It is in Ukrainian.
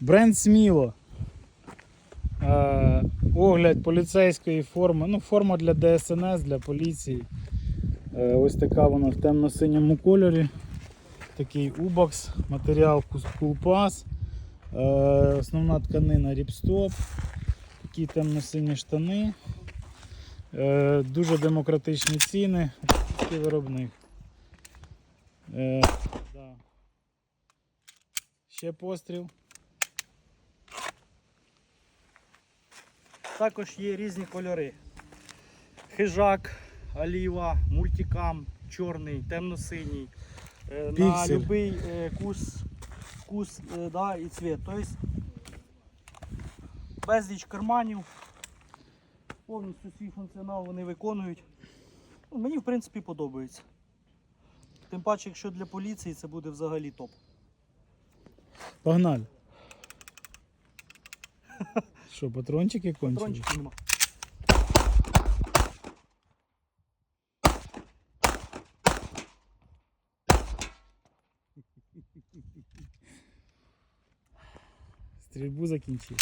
Бренд Сміло. Е, огляд поліцейської форми. Ну, форма для ДСНС, для поліції. Е, ось така вона в темно-синьому кольорі. Такий убокс, матеріал кулпас. Е, основна тканина ріпстоп. Такі темно-сині штани. Е, дуже демократичні ціни. Такий виробник. Е, да. Ще постріл. Також є різні кольори. Хижак, оліва, мультикам, чорний, темно-синій. Е, На будь-який вкус, вкус е, да, і цвіт. Тобто безліч карманів. Повністю свій функціонал вони виконують. Ну, Мені в принципі подобається. Тим паче, якщо для поліції це буде взагалі топ. Погнали. Що, патрончики кончились? Патрончиків нема. Стрільбу закінчив.